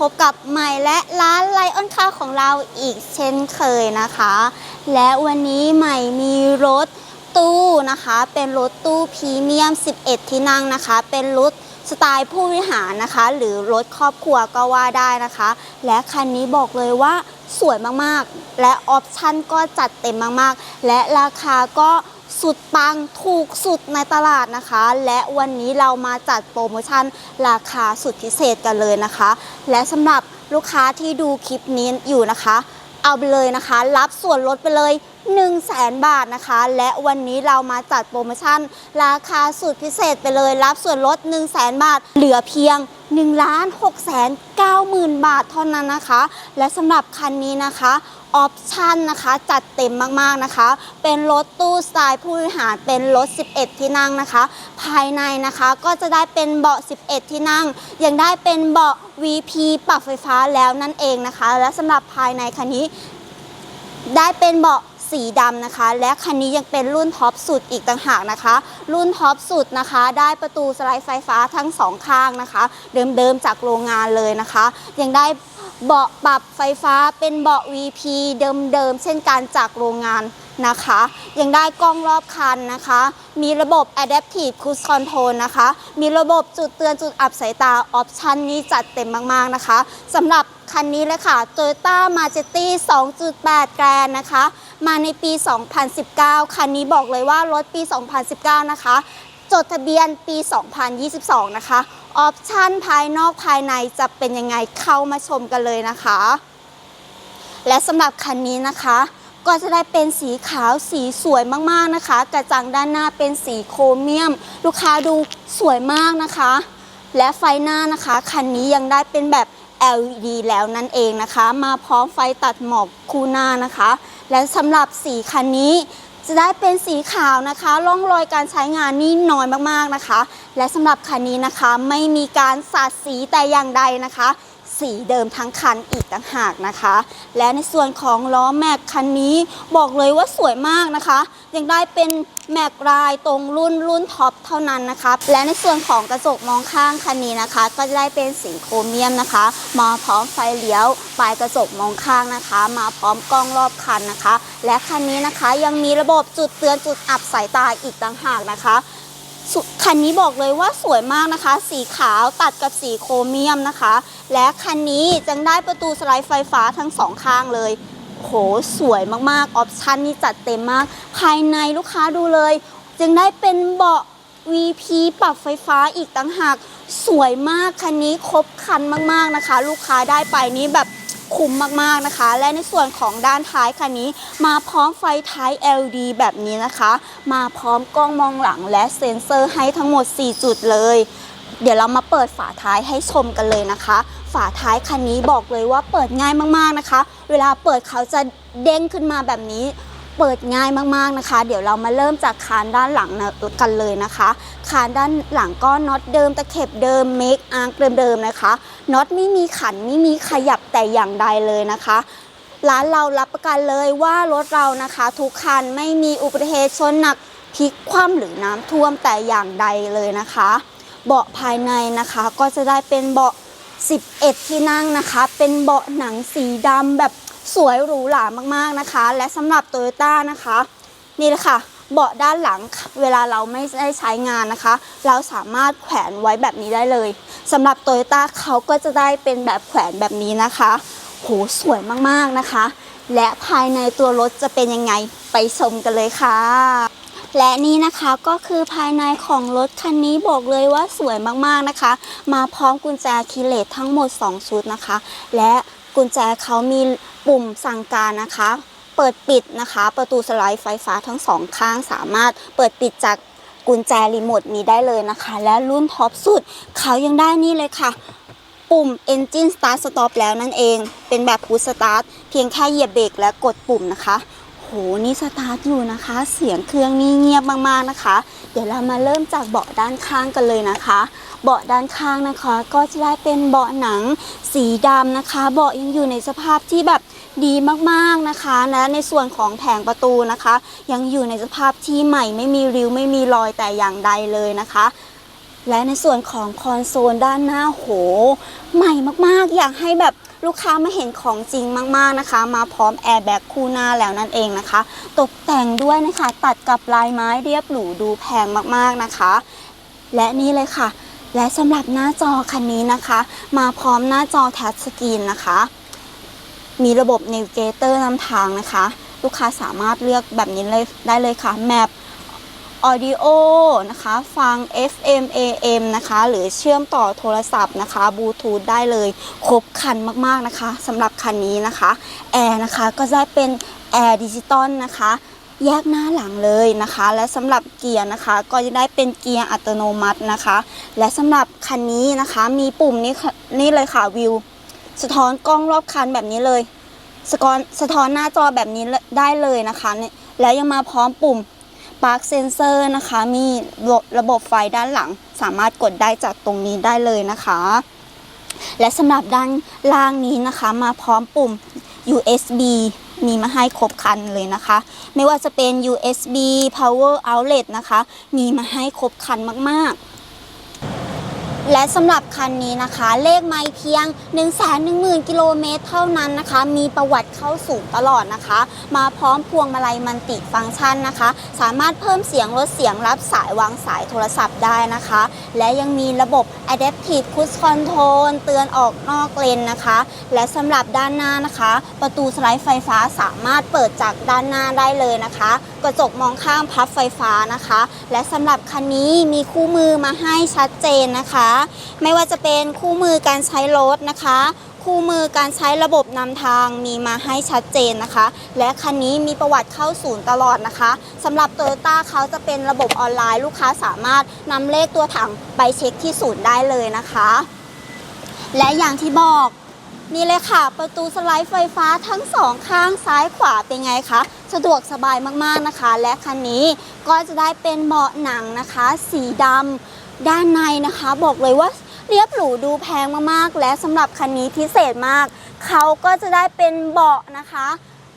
พบกับใหม่และร้านไลออนคาของเราอีกเช่นเคยนะคะ และวันนี้ใหม่มีรถตู้นะคะ เป็นรถตู้พรีเมียม 11 ที่นั่งนะคะ เป็นรถสไตล์ผู้บริหารนะคะ หรือรถครอบครัวก็ว่าได้นะคะ และคันนี้บอกเลยว่าสวยมากๆ และออปชั่นก็จัดเต็มมากๆ และราคาก็ สุดปังถูกสุดในตลาดนะคะ และวันนี้เรามาจัดโปรโมชั่นราคาสุดพิเศษกันเลยนะคะ และสำหรับลูกค้าที่ดูคลิปนี้อยู่นะคะ เอาไปเลยนะคะ รับส่วนลดไปเลย1 0 0 0 0แสนบาทนะคะ และวันนี้เรามาจัดโปรโมชั่น ราคาสุดพิเศษไปเลย รับส่วนลด 1 0 0 0 0แสนบาท เหลือเพียง1ล้าน6แสน9หมื่นบาทเท่านั้นนะคะ และสำหรับคันนี้นะคะ ออปชันนะคะจัดเต็มมากๆนะคะ เป็นรถตู้สไตล์ผู้บริหารเป็นรถ 11 ที่นั่งนะคะ ภายในนะคะก็จะได้เป็นเบาะ 11 ที่นั่ง ยังได้เป็นเบาะ VP ปรับไฟฟ้าแล้วนั่นเองนะคะ และสำหรับภายในคันนี้ ได้เป็นเบาะสีดำนะคะ และคันนี้ยังเป็นรุ่นท็อปสุดอีกต่างหากนะคะ รุ่นท็อปสุดนะคะ ได้ประตูสไลด์ไฟฟ้าทั้งสองข้างนะคะ เดิมๆจากโรงงานเลยนะคะ ยังได้ เบาะปรับไฟฟ้าเป็นเบาะ VP เดิมๆ เช่นกันจากโรงงานนะคะ ยังได้กล้องรอบคันนะคะ มีระบบ Adaptive Cruise Control นะคะ มีระบบจุดเตือนจุดอับสายตา ออปชันนี้จัดเต็มมากๆนะคะสำหรับคันนี้เลยค่ะ Toyota Majetti 2.8 แกรนนะคะ มาในปี 2019 คันนี้บอกเลยว่ารถปี 2019 นะคะ จดทะเบียนปี 2022 นะคะ ออปชันภายนอกภายในจะเป็นยังไงเข้ามาชมกันเลยนะคะ และสำหรับคันนี้นะคะ ก็จะได้เป็นสีขาวสีสวยมากๆนะคะ กระจังด้านหน้าเป็นสีโครเมียม ลูกค้าดูสวยมากนะคะ และไฟหน้านะคะคันนี้ยังได้เป็นแบบ LED แล้วนั่นเองนะคะ มาพร้อมไฟตัดหมอกคู่หน้านะคะ และสำหรับสีคันนี้ จะได้เป็นสีขาวนะคะร่องรอยการใช้งานนี่น้อยมากๆนะคะ และสำหรับคันนี้นะคะไม่มีการสาดสีแต่อย่างใดนะคะ สีเดิมทั้งคันอีกต่างหากนะคะ และในส่วนของล้อแม็กคันนี้บอกเลยว่าสวยมากนะคะ ยังได้เป็นแม็กลายตรงรุ่นรุ่นท็อปเท่านั้นนะคะและในส่วนของกระจกมองข้างคันนี้นะคะ ก็จะได้เป็นสีโครเมียมนะคะมาพร้อมไฟเลี้ยวปลายกระจกมองข้างนะคะ มาพร้อมกล้องรอบคันนะคะ และคันนี้นะคะยังมีระบบจุดเตือนจุดอับสายตาอีกต่างหากนะคะ คันนี้บอกเลยว่าสวยมากนะคะ สีขาวตัดกับสีโครเมียมนะคะ และคันนี้จังได้ประตูสไลด์ไฟฟ้าทั้งสองข้างเลยโหสวยมากๆ ออปชันนี่จัดเต็มมาก ภายในลูกค้าดูเลย จึงได้เป็นเบาะ VP ปรับไฟฟ้าอีกต่างหาก สวยมากคันนี้ครบคันมากๆนะคะ ลูกค้าได้ไปนี้แบบ คุ้มมากๆนะคะ และในส่วนของด้านท้ายคันนี้ มาพร้อมไฟท้าย LED แบบนี้นะคะ มาพร้อมกล้องมองหลังและเซ็นเซอร์ให้ทั้งหมด 4 จุดเลย เดี๋ยวเรามาเปิดฝาท้ายให้ชมกันเลยนะคะ ฝาท้ายคันนี้บอกเลยว่าเปิดง่ายมากๆนะคะ เวลาเปิดเขาจะเด้งขึ้นมาแบบนี้ เปิดง่ายมากๆนะคะ เดี๋ยวเรามาเริ่มจากคานด้านหลังนะกันเลยนะคะคานด้านหลังก็น็อตเดิมตะเข็บเดิมเมคอาร์คเดิมๆนะคะน็อตไม่มีขันไม่มีขยับแต่อย่างใดเลยนะคะร้านเรารับประกันเลยว่ารถเรานะคะ ทุกคันไม่มีอุบัติเหตุชนหนักพลิกคว่ำหรือน้ำท่วมแต่อย่างใดเลยนะคะ เบาะภายในนะคะก็จะได้เป็นเบาะ 11 ที่นั่งนะคะ เป็นเบาะหนังสีดำแบบ สวยหรูหรามากๆนะคะ และสำหรับโตโยต้านะคะ นี่แหละค่ะเบาะด้านหลังเวลาเราไม่ได้ใช้งานนะคะ เราสามารถแขวนไว้แบบนี้ได้เลยสำหรับโตโยต้าเขาก็จะได้เป็นแบบแขวนแบบนี้นะคะโหสวยมากๆนะคะ และภายในตัวรถจะเป็นยังไงไปชมกันเลยค่ะ และนี่นะคะก็คือภายในของรถคันนี้บอกเลยว่าสวยมากๆนะคะ มาพร้อมกุญแจคีย์เลสทั้งหมด 2 ชุดนะคะ และ กุญแจเขามีปุ่มสั่งการนะคะ เปิดปิดนะคะ ประตูสไลด์ไฟฟ้าทั้งสองข้างสามารถเปิดปิดจากกุญแจรีโมทนี้ได้เลยนะคะ และรุ่นท็อปสุดเขายังได้นี่เลยค่ะ ปุ่ม Engine Start Stop แล้วนั่นเอง เป็นแบบ Push Start เพียงแค่เหยียบเบรกและกดปุ่มนะคะ หนี่สตาร์ทอยู่นะคะ เสียงเครื่องนี่เงียบมากๆนะคะ เดี๋ยวเรามาเริ่มจากเบาะด้านข้างกันเลยนะคะ เบาะด้านข้างนะคะ ก็จะได้เป็นเบาะหนังสีดำนะคะ เบาะยังอยู่ในสภาพที่แบบดีมากๆนะคะและในส่วนของแผงประตูนะคะ ยังอยู่ในสภาพที่ใหม่ไม่มีริ้วไม่มีรอยแต่อย่างใดเลยนะคะและในส่วนของคอนโซลด้านหน้าโห ใหม่มากๆ อยากให้แบบ ลูกค้ามาเห็นของจริงมากๆนะคะ มาพร้อมแอร์แบ็กคู่หน้าแล้วนั่นเองนะคะ ตกแต่งด้วยนะคะตัดกับลายไม้เรียบหรูดูแพงมากๆนะคะ และนี่เลยค่ะ และสำหรับหน้าจอคันนี้นะคะ มาพร้อมหน้าจอแทสกรีนนะคะ มีระบบ n น v เกเตอร์นำทางนะคะ ลูกค้าสามารถเลือกแบบนี้เลยได้เลยค่ะแมป Audio นะคะฟัง FM AM นะคะหรือเชื่อมต่อโทรศัพท์นะคะบลูทูธได้เลยครบครันมากๆนะคะสำหรับคันนี้นะคะแอร์นะคะก็จะเป็นแอร์ดิจิตอลนะคะแยกหน้าหลังเลยนะคะ และสำหรับเกียร์นะคะ ก็จะได้เป็นเกียร์อัตโนมัตินะคะ และสำหรับคันนี้นะคะมีปุ่มนี้ค่ะนี่เลยค่ะวิว สะท้อนกล้องรอบคันแบบนี้เลย สะท้อนสะท้อนหน้าจอแบบนี้ได้เลยนะคะ แล้วยังมาพร้อมปุ่ม Park Sensor นะคะ มีระบบไฟด้านหลัง สามารถกดได้จากตรงนี้ได้เลยนะคะ และสำหรับด้านล่างนี้นะคะ มาพร้อมปุ่ม USB มีมาให้ครบครันเลยนะคะ ไม่ว่าจะเป็น USB Power Outlet นะคะ มีมาให้ครบครันมากๆ และสำหรับคันนี้นะคะ เลขไม่เพียง 1 1 0 0 0 0 กิโลเมตรเท่านั้นนะคะ มีประวัติเข้าสูงตลอดนะคะ มาพร้อมพวงมาลัยมันติฟังก์ชันนะคะ สามารถเพิ่มเสียงลดเสียงรับสายวางสายโทรศัพท์ได้นะคะ และยังมีระบบ Adaptive Cruise Control เตือนออกนอกเลนนะคะ และสำหรับด้านหน้านะคะ ประตูสไลด์ไฟฟ้าสามารถเปิดจากด้านหน้าได้เลยนะคะ กระจกมองข้างพับไฟฟ้านะคะ และสำหรับคันนี้มีคู่มือมาให้ชัดเจนนะคะ ไม่ว่าจะเป็นคู่มือการใช้รถนะคะ คู่มือการใช้ระบบนำทางมีมาให้ชัดเจนนะคะ และคันนี้มีประวัติเข้าศูนย์ตลอดนะคะสำหรับโตโยต้าเขาจะเป็นระบบออนไลน์ ลูกค้าสามารถนำเลขตัวถังไปเช็คที่ศูนย์ได้เลยนะคะ และอย่างที่บอก นี่เลยค่ะ ประตูสไลด์ไฟฟ้าทั้งสองข้างซ้ายขวาเป็นไงคะ สะดวกสบายมากๆนะคะ และคันนี้ก็จะได้เป็นเบาะหนังนะคะ สีดำด้านในนะคะ บอกเลยว่าเรียบหรูดูแพงมากๆ และสำหรับคันนี้พิเศษมาก เขาก็จะได้เป็นเบาะนะคะ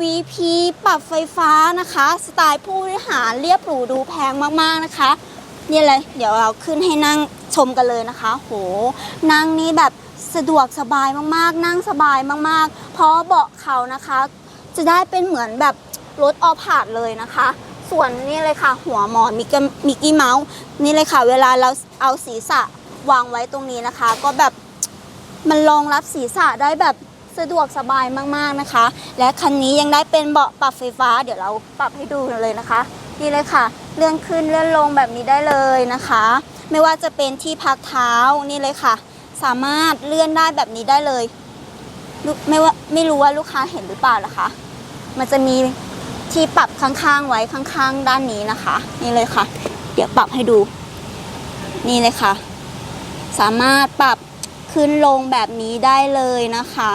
VP ปรับไฟฟ้านะคะ สไตล์ผู้บริหารเรียบหรูดูแพงมากๆนะคะนี่เลยเดี๋ยวเราขึ้นให้นั่งชมกันเลยนะคะ โหนั่งนี่แบบ สะดวกสบายมากๆ นั่งสบายมากๆ เพราะเบาะเขานะคะ จะได้เป็นเหมือนแบบรถออพาร์ดเลยนะคะ ส่วนนี่เลยค่ะ หัวหมอนมิกมิกกี้เมาส์นี่เลยค่ะ เวลาเราเอาศีรษะวางไว้ตรงนี้นะคะ ก็แบบมันรองรับศีรษะได้แบบสะดวกสบายมากๆนะคะ และคันนี้ยังได้เป็นเบาะปรับไฟฟ้า เดี๋ยวเราปรับให้ดูเลยนะคะนี่เลยค่ะ เลื่อนขึ้นเลื่อนลงแบบนี้ได้เลยนะคะ ไม่ว่าจะเป็นที่พักเท้านี่เลยค่ะ สามารถเลื่อนได้แบบนี้ได้เลยไม่ว่าไม่รู้ว่าลูกค้าเห็นหรือเปล่านะคะ มันจะมีที่ปรับข้างๆไว้ข้างๆ ด้านนี้นะคะ นี่เลยค่ะ เดี๋ยวปรับให้ดู นี่เลยค่ะ สามารถปรับขึ้นลงแบบนี้ได้เลยนะคะ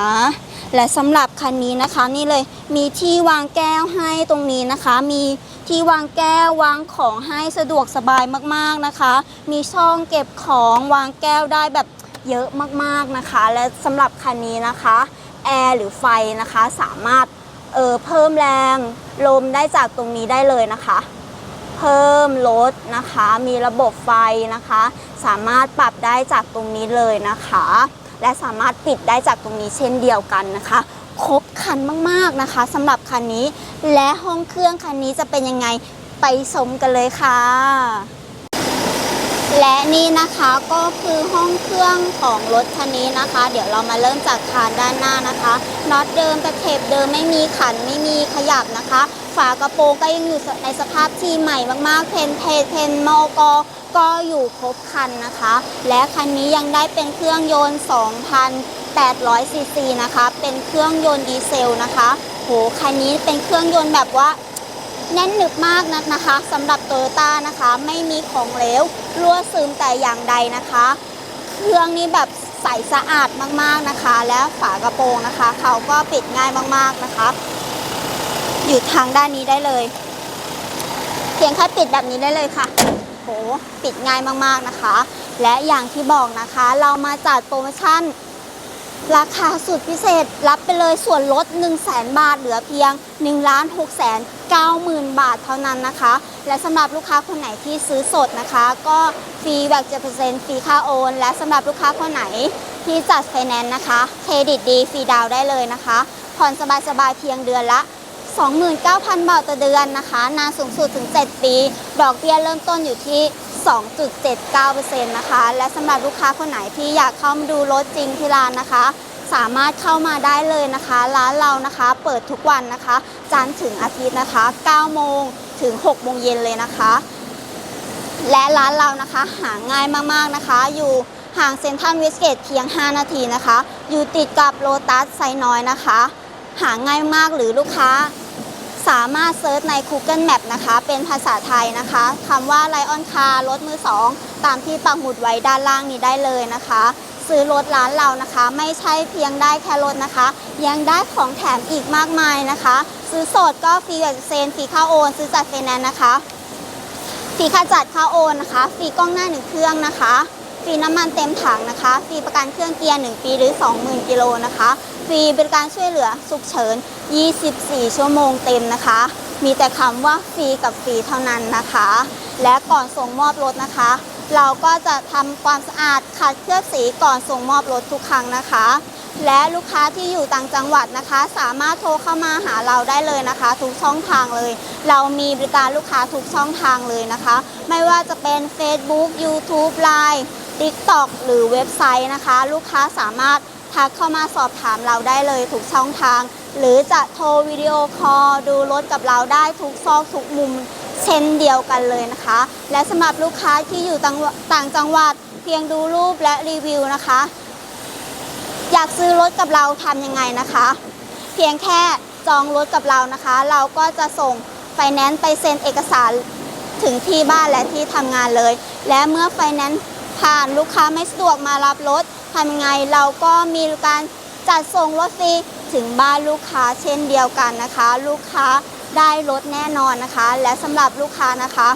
และสำหรับคันนี้นะคะ นี่เลยมีที่วางแก้วให้ตรงนี้นะคะ มีที่วางแก้ววางของให้สะดวกสบายมากๆนะคะ มีช่องเก็บของวางแก้วได้แบบ เยอะมากๆนะคะ และสำหรับคันนี้นะคะแอร์หรือไฟนะคะสามารถเออเพิ่มแรงลมได้จากตรงนี้ได้เลยนะคะ เพิ่มลดนะคะ มีระบบไฟนะคะ สามารถปรับได้จากตรงนี้เลยนะคะ และสามารถปิดได้จากตรงนี้เช่นเดียวกันนะคะครบคันมากๆนะคะสำหรับคันนี้ และห้องเครื่องคันนี้จะเป็นยังไงไปชมกันเลยค่ะ และนี่นะคะก็คือห้องเครื่องของรถคันนี้นะคะ เดี๋ยวเรามาเริ่มจากคานด้านหน้านะคะน็อตเดิมตะเข็บเดิมไม่มีขันไม่มีขยับนะคะ ฝากระโปรงก็ยังอยู่ในสภาพที่ใหม่มากๆเพนเทเทนโมกก็อยู่ครบคันนะคะ และคันนี้ยังได้เป็นเครื่องยนต์ 2,800ซีซีนะคะ เป็นเครื่องยนต์ดีเซลนะคะ โห คันนี้เป็นเครื่องยนต์แบบว่า แน่นหนึบมากนะนะคะสำหรับโตโยต้านะคะไม่มีของเหลวรั่วซึมแต่อย่างใดนะคะ เครื่องนี้แบบใสสะอาดมากๆนะคะ และฝากระโปรงนะคะ เขาก็ปิดง่ายมากๆนะคะ อยู่ทางด้านนี้ได้เลย เพียงแค่ปิดแบบนี้ได้เลยค่ะโหปิดง่ายมากๆนะคะ และอย่างที่บอกนะคะ เรามาจัดโปรโมชั่น ราคาสุดพิเศษรับไปเลยส่วนลด 1 0 0 0 0แบาทเหลือเพียง 1 6 9 0 0 0 0 บาทเท่านั้นนะคะ และสำหรับลูกค้าคนไหนที่ซื้อสดนะคะ ก็ฟรีแบบ7%ฟรีค่าโอน และสำหรับลูกค้าคนไหนที่จัดไฟแนนซ์นะคะ เครดิตดีฟรีดาวได้เลยนะคะ ผ่อนสบายๆเพียงเดือนละ 29,000 บาทต่อเดือนนะคะ นานสูงสุดถึง 7 ปี ดอกเบี้ยเริ่มต้นอยู่ที่ 2.79%นะคะ และสำหรับลูกค้าคนไหนที่อยากเข้ามาดูรถจริงที่ร้านนะคะ สามารถเข้ามาได้เลยนะคะ ร้านเรานะคะ เปิดทุกวันนะคะ จันทร์ถึงอาทิตย์นะคะ 9 โมงถึง 6 โมงเย็นเลยนะคะ และร้านเรานะคะหาง่ายมากๆนะคะ อยู่ห่างเซ็นทรัลเวสเกตเพียง 5 นาทีนะคะ อยู่ติดกับโลตัสไซน้อยนะคะ หาง่ายมากหรือลูกค้า สามารถเซิร์ชใน Google Map นะคะ เป็นภาษาไทยนะคะคำว่า Lion Car รถมือสองตามที่ปักหมุดไว้ด้านล่างนี้ได้เลยนะคะ ซื้อรถร้านเรานะคะ ไม่ใช่เพียงได้แค่รถนะคะ ยังได้ของแถมอีกมากมายนะคะ ซื้อสดก็ฟรีเซนฟรีค่าโอน ซื้อจัดไฟแนนซ์นะคะฟรีค่าจัดค่าโอนนะคะฟรีกล้องหน้าหนึ่งเครื่องนะคะฟรีน้ำมันเต็มถังนะคะฟรีประกันเครื่องเกียร์1ปีหรือ 20,000กิโลนะคะ ฟรีบริการช่วยเหลือฉุกเฉิน 24 ชั่วโมงเต็มนะคะ มีแต่คำว่าฟรีกับฟรีเท่านั้นนะคะ และก่อนส่งมอบรถนะคะ เราก็จะทำความสะอาดขัดเคลือบสีก่อนส่งมอบรถทุกครั้งนะคะ และลูกค้าที่อยู่ต่างจังหวัดนะคะ สามารถโทรเข้ามาหาเราได้เลยนะคะ ทุกช่องทางเลย เรามีบริการลูกค้าทุกช่องทางเลยนะคะ ไม่ว่าจะเป็น Facebook YouTube Line TikTok หรือเว็บไซต์นะคะ ลูกค้าสามารถ ทักเข้ามาสอบถามเราได้เลยทุกช่องทาง หรือจะโทรวิดีโอคอลดูรถกับเราได้ทุกซอกทุกมุมเช่นเดียวกันเลยนะคะ และสำหรับลูกค้าที่อยู่ต่างจังหวัดเพียงดูรูปและรีวิวนะคะ อยากซื้อรถกับเราทำยังไงนะคะ เพียงแค่จองรถกับเรานะคะ เราก็จะส่งไฟแนนซ์ไปเซ็นเอกสารถึงที่บ้านและที่ทำงานเลย และเมื่อไฟแนนซ์ผ่านลูกค้าไม่สะดวกมารับรถ ทำยังไงเราก็มีการจัดส่งรถฟรีถึงบ้านลูกค้าเช่นเดียวกันนะคะ ลูกค้าได้รถแน่นอนนะคะ และสำหรับลูกค้านะคะ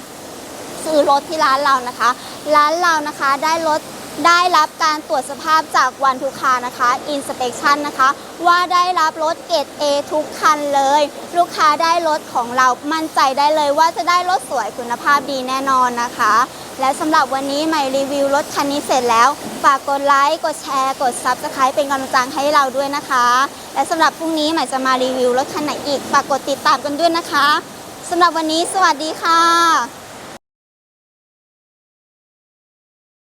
ซื้อรถที่ร้านเรานะคะ ร้านเรานะคะได้รถได้รับการตรวจสภาพจากวันทุกคานะคะ Inspection นะคะ ว่าได้รับรถเกรด A ทุกคันเลย ลูกค้าได้รถของเรามั่นใจได้เลยว่าจะได้รถสวยคุณภาพดีแน่นอนนะคะ และสำหรับวันนี้ใหม่รีวิวรถคันนี้เสร็จแล้ว ฝากกดไลค์ กดแชร์ กด Subscribe เป็นกำลังใจให้เราด้วยนะคะ และสำหรับพรุ่งนี้ใหม่จะมารีวิวรถคันไหนอีก ฝากกดติดตามกันด้วยนะคะสำหรับวันนี้สวัสดีค่ะ